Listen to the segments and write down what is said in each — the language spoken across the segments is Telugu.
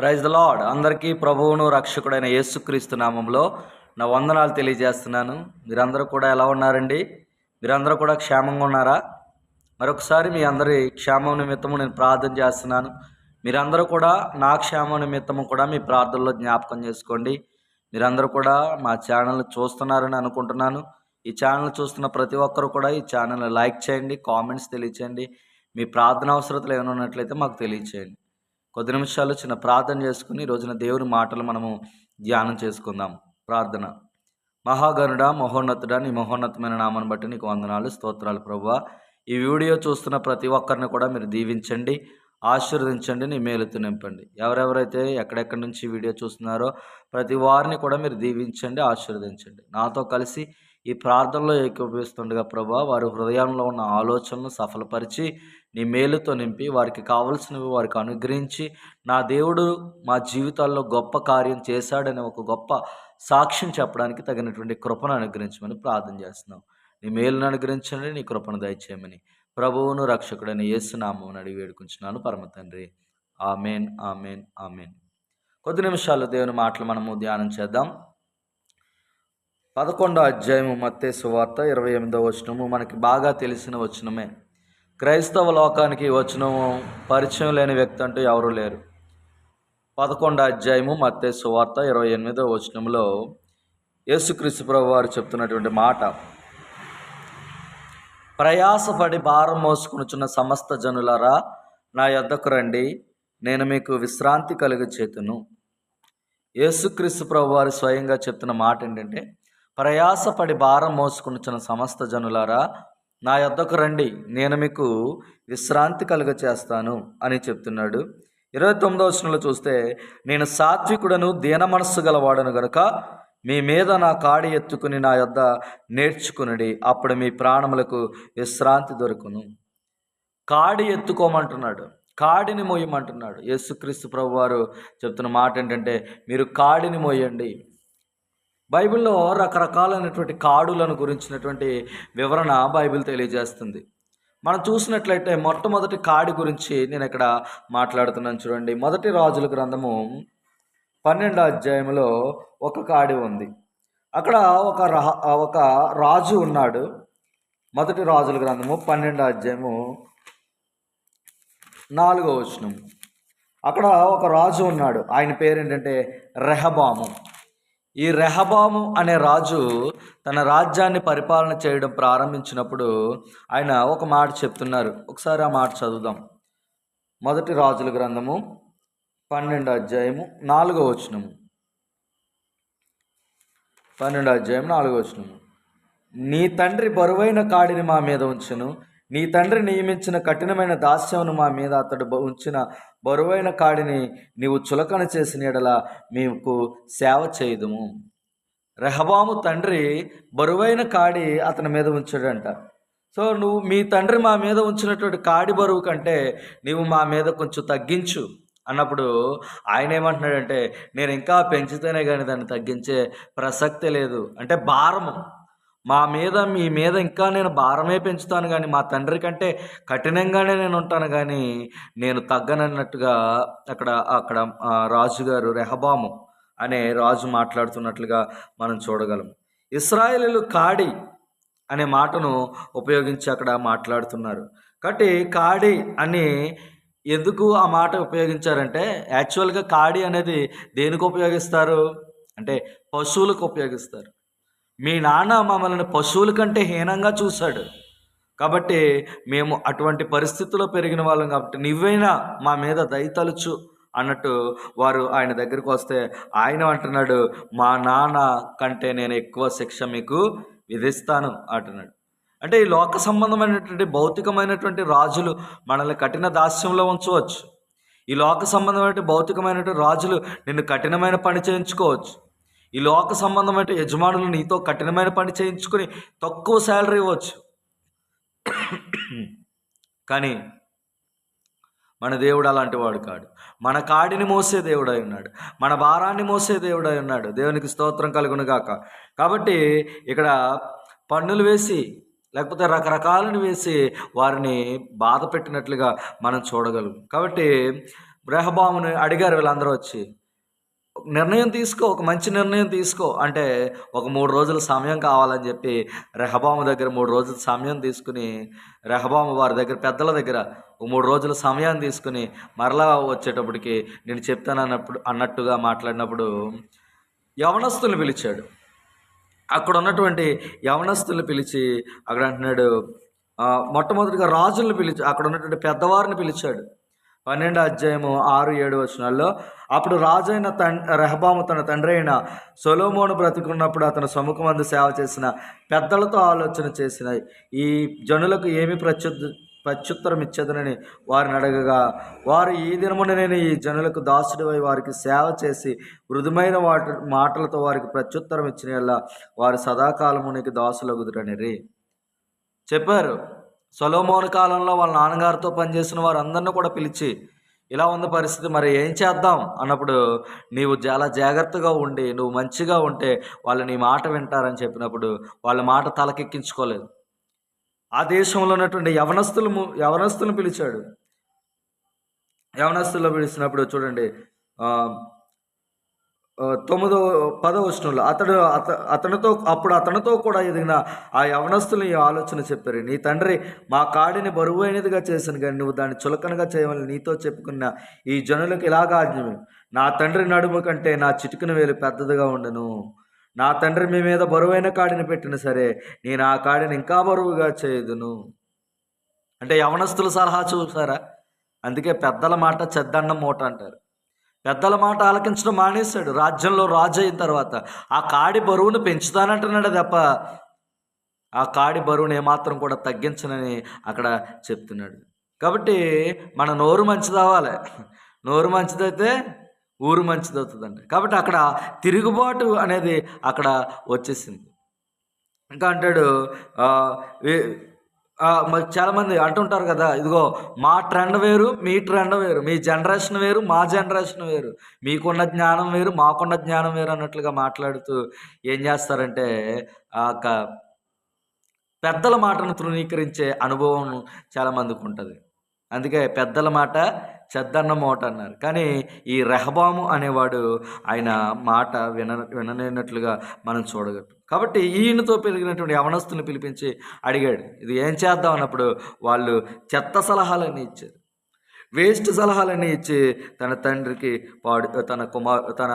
ప్రైజ్ ద లాడ్ అందరికీ ప్రభువును రక్షకుడైన యేసుక్రీస్తు నామంలో నా వందనాలు తెలియజేస్తున్నాను. మీరందరూ కూడా ఎలా ఉన్నారండి? మీరందరూ కూడా క్షేమంగా ఉన్నారా? మరొకసారి మీ అందరి క్షేమం నిమిత్తము నేను ప్రార్థన చేస్తున్నాను. మీరందరూ కూడా నా క్షేమం నిమిత్తము కూడా మీ ప్రార్థనలో జ్ఞాపకం చేసుకోండి. మీరందరూ కూడా మా ఛానల్ చూస్తున్నారని అనుకుంటున్నాను. ఈ ఛానల్ చూస్తున్న ప్రతి ఒక్కరు కూడా ఈ ఛానల్ లైక్ చేయండి కామెంట్స్ తెలియచేయండి. మీ ప్రార్థన అవసరతలు ఏమైనా ఉన్నట్లయితే మాకు తెలియచేయండి. కొద్ది నిమిషాలు చిన్న ప్రార్థన చేసుకుని రోజున దేవుని మాటలు మనము ధ్యానం చేసుకుందాం. ప్రార్థన. మహాగరుడ మహోన్నతుడ నీ మహోన్నతమైన నామాన్ని బట్టి నీకు వందనాలు స్తోత్రాలు ప్రభువ. ఈ వీడియో చూస్తున్న ప్రతి ఒక్కరిని కూడా మీరు దీవించండి ఆశీర్వదించండి నీ మేలుతో నింపండి. ఎవరెవరైతే ఎక్కడెక్కడి నుంచి వీడియో చూస్తున్నారో ప్రతి వారిని కూడా మీరు దీవించండి ఆశీర్వదించండి. నాతో కలిసి ఈ ప్రార్థనలో ఏకీభవిస్తుండగా ప్రభా వారి హృదయంలో ఉన్న ఆలోచనలను సఫలపరిచి నీ మేలుతో నింపి వారికి కావలసినవి వారికి అనుగ్రహించి నా దేవుడు మా జీవితాల్లో గొప్ప కార్యం చేశాడనే ఒక గొప్ప సాక్ష్యం చెప్పడానికి తగినటువంటి కృపను అనుగ్రహించమని ప్రార్థన చేస్తున్నాం. నీ మేలును అనుగ్రహించండి నీ కృపను దయచేయమని ప్రభువును రక్షకుడని యేసునామం అడిగి వేడుకుంటున్నాను పరమ తండ్రి. Amen amen amen. కొద్ది నిమిషాలు దేవుని మాటలు మనము ధ్యానం చేద్దాం. పదకొండో అధ్యాయము మత్తే సువార్త ఇరవై ఎనిమిదో వచనము. మనకి బాగా తెలిసిన వచనమే. క్రైస్తవ లోకానికి వచనము పరిచయం లేని వ్యక్తి అంటూ ఎవరూ లేరు. పదకొండో అధ్యాయము మత్తే సువార్త ఇరవై ఎనిమిదో వచనంలో యేసుక్రీస్తు ప్రభు వారు చెప్తున్నటువంటి మాట. ప్రయాసపడి భారం మోసుకునుచున్న సమస్త జనులారా నా యొద్దకు రండి నేను మీకు విశ్రాంతి కలుగ చేతును యేసుక్రీస్తు ప్రభు వారు స్వయంగా చెప్తున్న మాట ఏంటంటే ప్రయాసపడి భారం మోసుకునుచున్న సమస్త జనులారా నా యొద్దకు రండి నేను మీకు విశ్రాంతి కలుగ చేస్తాను అని చెప్తున్నాడు. ఇరవై తొమ్మిదో వచనంలో చూస్తే నేను సాత్వికుడను దీన మనస్సు గలవాడను గనుక మీ మీద నా కాడి ఎత్తుకుని నా యొద్ద నేర్చుకునడి అప్పుడు మీ ప్రాణములకు విశ్రాంతి దొరుకును. కాడి ఎత్తుకోమంటున్నాడు కాడిని మోయమంటున్నాడు. యేసుక్రీస్తు ప్రభు వారు చెప్తున్న మాట ఏంటంటే మీరు కాడిని మోయండి బైబిల్లో రకరకాలైనటువంటి కాడులను గురించినటువంటి వివరణ బైబిల్ తెలియజేస్తుంది. మనం చూసినట్లయితే మొట్టమొదటి కాడి గురించి నేను ఇక్కడ మాట్లాడుతున్నాను చూడండి. మొదటి రాజుల గ్రంథము పన్నెండో అధ్యాయంలో ఒక కాడి ఉంది. అక్కడ ఒక రా ఒక రాజు ఉన్నాడు. మొదటి రాజుల గ్రంథము పన్నెండో అధ్యాయము నాలుగో వచనం అక్కడ ఒక రాజు ఉన్నాడు. ఆయన పేరు ఏంటంటే రెహబాము. ఈ రెహబాము అనే రాజు తన రాజ్యాన్ని పరిపాలన చేయడం ప్రారంభించినప్పుడు ఆయన ఒక మాట చెప్తున్నారు. ఒకసారి ఆ మాట చదువుదాం. మొదటి రాజుల గ్రంథము పన్నెండు అధ్యాయము నాలుగో వచనము. పన్నెండు అధ్యాయం నాలుగో వచనము. నీ తండ్రి బరువైన కాడిని మా మీద ఉంచును. నీ తండ్రి నియమించిన కఠినమైన దాస్యమును మా మీద అతడు ఉంచిన బరువైన కాడిని నీవు చులకన చేసిన ఎడల మీకు సేవ చేయదుము. రెహబాము తండ్రి బరువైన కాడి అతని మీద ఉంచాడంట. సో నువ్వు మీ తండ్రి మా మీద ఉంచినటువంటి కాడి బరువు కంటే నీవు మా మీద కొంచెం తగ్గించు అన్నప్పుడు ఆయన ఏమంటున్నాడంటే నేను ఇంకా పెంచితేనే కానీ దాన్ని తగ్గించే ప్రసక్తే లేదు. అంటే భారము. మా మీద మీ మీద ఇంకా నేను భారమే పెంచుతాను కానీ మా తండ్రి కంటే కఠినంగానే నేను ఉంటాను కానీ నేను తగ్గనన్నట్టుగా అక్కడ అక్కడ రాజుగారు రెహబాము అనే రాజు మాట్లాడుతున్నట్లుగా మనం చూడగలం. ఇస్రాయేలీలు కాడి అనే మాటను ఉపయోగించి అక్కడ మాట్లాడుతున్నారు. కాబట్టి కాడి అని ఎందుకు ఆ మాట ఉపయోగించారంటే యాక్చువల్గా కాడి అనేది దేనికి ఉపయోగిస్తారు? అంటే పశువులకు ఉపయోగిస్తారు. మీ నాన్న మమ్మల్ని పశువుల కంటే హీనంగా చూశాడు. కాబట్టి మేము అటువంటి పరిస్థితుల్లో పెరిగిన వాళ్ళం కాబట్టి నువ్వైనా మా మీద దయతలుచు అన్నట్టు వారు ఆయన దగ్గరికి వస్తే ఆయన అంటున్నాడు మా నాన్న కంటే నేను ఎక్కువ శిక్ష మీకు విధిస్తాను అంటున్నాడు. అంటే ఈ లోక సంబంధమైనటువంటి భౌతికమైనటువంటి రాజులు మనల్ని కఠిన దాస్యంలో ఉంచవచ్చు. ఈ లోక సంబంధమైన భౌతికమైనటువంటి రాజులు నిన్ను కఠినమైన పని చేయించుకోవచ్చు. ఈ లోక సంబంధమైన యజమానులు నీతో కఠినమైన పని చేయించుకుని తక్కువ శాలరీ ఇవ్వచ్చు. కానీ మన దేవుడు అలాంటి వాడు కాడు. మన కాడిని మోసే దేవుడై ఉన్నాడు. మన భారాన్ని మోసే దేవుడై ఉన్నాడు. దేవునికి స్తోత్రం కలుగును గాక. కాబట్టి ఇక్కడ పన్నులు వేసి లేకపోతే రకరకాలను వేసి వారిని బాధ పెట్టినట్లుగా మనం చూడగలం కాబట్టి రెహబాముని అడిగారు వీళ్ళందరూ వచ్చి నిర్ణయం తీసుకో ఒక మంచి నిర్ణయం తీసుకో. అంటే ఒక మూడు రోజుల సమయం కావాలని చెప్పి రెహబాము దగ్గర మూడు రోజుల సమయం తీసుకుని రెహబాము వారి దగ్గర పెద్దల దగ్గర ఒక మూడు రోజుల సమయం తీసుకుని మరలా వచ్చేటప్పటికి నేను చెప్తాను అన్నప్పుడు అన్నట్టుగా మాట్లాడినప్పుడు యవనస్తుల్ని పిలిచాడు. అక్కడ ఉన్నటువంటి యవనస్తుల్ని పిలిచి అక్కడ అంటున్నాడు మొట్టమొదటిగా రాజుల్ని పిలిచి అక్కడ ఉన్నటువంటి పెద్దవారిని పిలిచాడు. పన్నెండు అధ్యాయము ఆరు ఏడు వచనాల్లో అప్పుడు రాజైన తన్ రెహబాము తన తండ్రి అయిన సొలోమోను బ్రతికున్నప్పుడు అతను సముఖమందు సేవ చేసిన పెద్దలతో ఆలోచన చేసిన. ఈ జనులకు ఏమి ప్రత్యుత్ ప్రత్యుత్తరం ఇచ్చేదనని వారిని అడగగా వారు ఈ దినమున నేను ఈ జనులకు దాసుడివై వారికి సేవ చేసి మృదుమైన వాటి మాటలతో వారికి ప్రత్యుత్తరం ఇచ్చిన వారు సదాకాలము నీకు దాసులగుదురనిరి. చెప్పారు. సొలోమోన్ కాలంలో వాళ్ళ నాన్నగారితో పనిచేసిన వారందరిని కూడా పిలిచి ఇలా ఉంది పరిస్థితి మరి ఏం చేద్దాం? అన్నప్పుడు నీవు చాలా జాగ్రత్తగా ఉండి నువ్వు మంచిగా ఉంటే వాళ్ళు నీ మాట వింటారని చెప్పినప్పుడు వాళ్ళ మాట తలకెక్కించుకోలేదు. ఆ దేశంలో ఉన్నటువంటి యవనస్తులు యవనస్తులను పిలిచాడు. యవనస్తుల్లో పిలిచినప్పుడు చూడండి తొమ్మిదో పదో వచనంలో అతడు అత అతనితో అప్పుడు అతనితో కూడా ఎదిగిన ఆ యవనస్తులు ఈ ఆలోచన చెప్పారు. నీ తండ్రి మా కాడిని బరువైనదిగా చేశాను కానీ నువ్వు దాన్ని చులకనగా చేయమని నీతో చెప్పుకున్న ఈ జనులకు ఇలాగా ఆజ్ఞమే నా తండ్రి నడుము కంటే నా చిటికిన వేలు పెద్దదిగా ఉండను. నా తండ్రి మీ మీద బరువైన కాడిని పెట్టిన సరే నేను ఆ కాడిని ఇంకా బరువుగా చేయదును. అంటే యవనస్తుల సలహా చూసారా? అందుకే పెద్దల మాట చెద్దన్నం మూట అంటారు. పెద్దల మాట ఆలకించడం మానేశాడు. రాజ్యంలో రాజు అయిన తర్వాత ఆ కాడి బరువును పెంచుతానంటున్నాడు తప్ప ఆ కాడి బరువును ఏమాత్రం కూడా తగ్గించనని అక్కడ చెప్తున్నాడు. కాబట్టి మన నోరు మంచిదవ్వాలి. నోరు మంచిదైతే ఊరు మంచిదవుతుందండి. కాబట్టి అక్కడ తిరుగుబాటు అనేది అక్కడ వచ్చేసింది. ఇంకా అంటాడు చాలామంది అంటుంటారు కదా ఇదిగో మా ట్రెండ్ వేరు మీ ట్రెండ్ వేరు మీ జనరేషన్ వేరు మా జనరేషన్ వేరు మీకున్న జ్ఞానం వేరు మాకున్న జ్ఞానం వేరు అన్నట్లుగా మాట్లాడుతూ ఏం చేస్తారంటే ఆ యొక్క పెద్దల మాటను తృణీకరించే అనుభవం చాలామందికి ఉంటుంది. అందుకే పెద్దల మాట చెద్దన్న మూట అన్నారు. కానీ ఈ రెహబాము అనేవాడు ఆయన మాట విన వినలేనట్లుగా మనం చూడగలం. కాబట్టి ఈయనతో పెరిగినటువంటి యవనస్తుని పిలిపించి అడిగాడు ఇది ఏం చేద్దాం? అన్నప్పుడు వాళ్ళు చెత్త సలహాలన్నీ ఇచ్చారు. వేస్ట్ సలహాలన్నీ ఇచ్చి తన తండ్రికి పాడు తన కుమార్ తన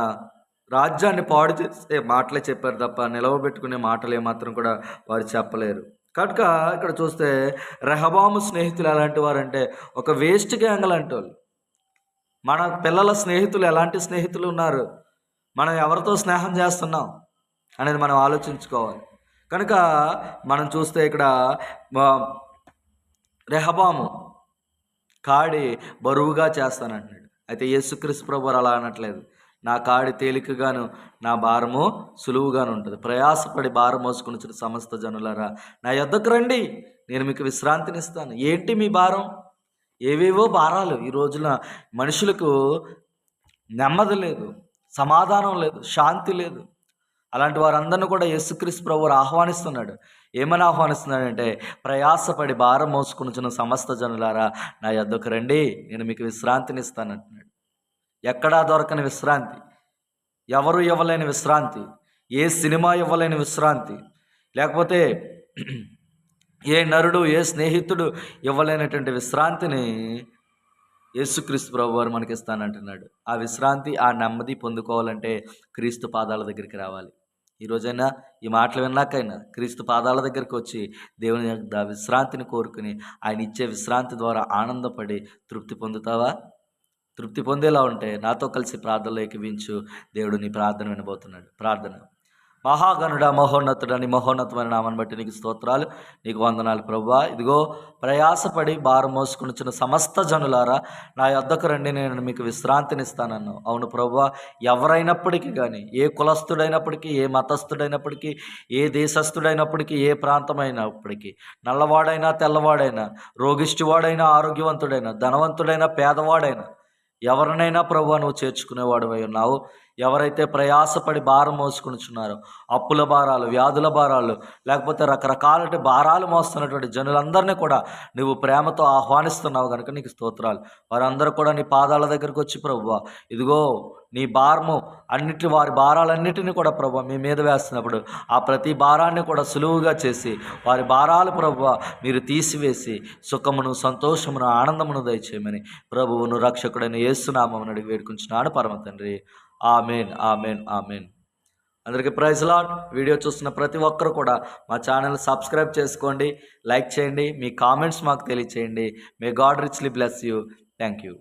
రాజ్యాన్ని పాడు చేసే మాటలే చెప్పారు తప్ప నిలవబెట్టుకునే మాటలు ఏమాత్రం కూడా వారు చెప్పలేరు. కనుక ఇక్కడ చూస్తే రెహబాము స్నేహితులు ఎలాంటి వారంటే ఒక వేస్ట్ గ్యాంగ్ లాంటి వాళ్ళు. మన పిల్లల స్నేహితులు ఎలాంటి స్నేహితులు ఉన్నారు? మనం ఎవరితో స్నేహం చేస్తున్నాం? అనేది మనం ఆలోచించుకోవాలి. కనుక మనం చూస్తే ఇక్కడ రెహబాము కాడి బరువుగా చేస్తానంటున్నాడు. అయితే యేసుక్రీస్తు ప్రభు అలా అనట్లేదు. నా కాడి తేలికగాను నా భారము సులువుగాను ఉంటుంది. ప్రయాసపడి భారం మోసుకుని సమస్త జనులారా నా యొద్దకు రండి. నేను మీకు విశ్రాంతినిస్తాను. ఏంటి మీ భారం? ఏవేవో భారాలు ఈ రోజున మనుషులకు నెమ్మది లేదు సమాధానం లేదు శాంతి లేదు. అలాంటి వారందరిని కూడా యేసుక్రీస్తు ప్రభు ఆహ్వానిస్తున్నాడు. ఏమని ఆహ్వానిస్తున్నాడంటే ప్రయాసపడి భారం మోసుకుని సమస్త జనులారా నా యొద్దకు రండి నేను మీకు విశ్రాంతినిస్తానంటున్నాడు ఎక్కడా దొరకని విశ్రాంతి. ఎవరు ఇవ్వలేని విశ్రాంతి. ఏ సినిమా ఇవ్వలేని విశ్రాంతి. లేకపోతే ఏ నరుడు ఏ స్నేహితుడు ఇవ్వలేనటువంటి విశ్రాంతిని యేసుక్రీస్తు ప్రభు వారు మనకి ఇస్తానంటున్నాడు ఆ విశ్రాంతి ఆ నెమ్మది పొందుకోవాలంటే క్రీస్తు పాదాల దగ్గరికి రావాలి. ఈ రోజైనా ఈ మాటలు విన్నాకైనా క్రీస్తు పాదాల దగ్గరికి వచ్చి దేవుని యొక్క విశ్రాంతిని కోరుకుని ఆయన ఇచ్చే విశ్రాంతి ద్వారా ఆనందపడి తృప్తి పొందుతావా? తృప్తి పొందేలా ఉంటే నాతో కలిసి ప్రార్థనలో ఎక్కివించు దేవుడు నీ ప్రార్థన వినబోతున్నాడు. ప్రార్థన. మహాగనుడ మహోన్నతుడని మహోన్నతమైన నామని బట్టి నీకు స్తోత్రాలు నీకు వందనాలు ప్రభా ఇదిగో ప్రయాసపడి భారం మోసుకునిచ్చిన సమస్త జనులారా నా యొద్దకు రండి నేను మీకు విశ్రాంతినిస్తానన్ను. అవును ప్రభా ఎవరైనప్పటికీ కానీ ఏ కులస్థుడైనప్పటికీ ఏ మతస్థుడైనప్పటికీ ఏ దేశస్థుడైనప్పటికీ ఏ ప్రాంతమైనప్పటికీ నల్లవాడైనా తెల్లవాడైనా రోగిష్టివాడైనా ఆరోగ్యవంతుడైనా ధనవంతుడైనా పేదవాడైనా ఎవరినైనా ప్రభు నువ్వు చేర్చుకునేవాడు ఉన్నావు. ఎవరైతే ప్రయాసపడి భారం మోసుకునిచున్నారో అప్పుల భారాలు వ్యాధుల భారాలు లేకపోతే రకరకాల భారాలు మోస్తున్నటువంటి జనులందరినీ కూడా నువ్వు ప్రేమతో ఆహ్వానిస్తున్నావు కనుక నీకు స్తోత్రాలు. వారందరూ కూడా నీ పాదాల దగ్గరకు వచ్చి ప్రభువా ఇదిగో నీ భారము అన్నిటి వారి భారాలన్నిటిని కూడా ప్రభు మీ మీద వేస్తున్నప్పుడు ఆ ప్రతి భారాన్ని కూడా సులువుగా చేసి వారి భారాలు ప్రభు మీరు తీసివేసి సుఖమును సంతోషమును ఆనందమును దయచేయమని ప్రభువును రక్షకుడైన యేసునామమును అడిగి వేడుకుంటున్నాడు పరమ తండ్రి. Amen amen amen. అందరికీ ప్రైజ్ లాట్ వీడియో చూస్తున్న ప్రతి ఒక్కరు కూడా మా ఛానల్ సబ్స్క్రైబ్ చేసుకోండి లైక్ చేయండి మీ కామెంట్స్ మాకు తెలియచేయండి. May god richly bless you thank you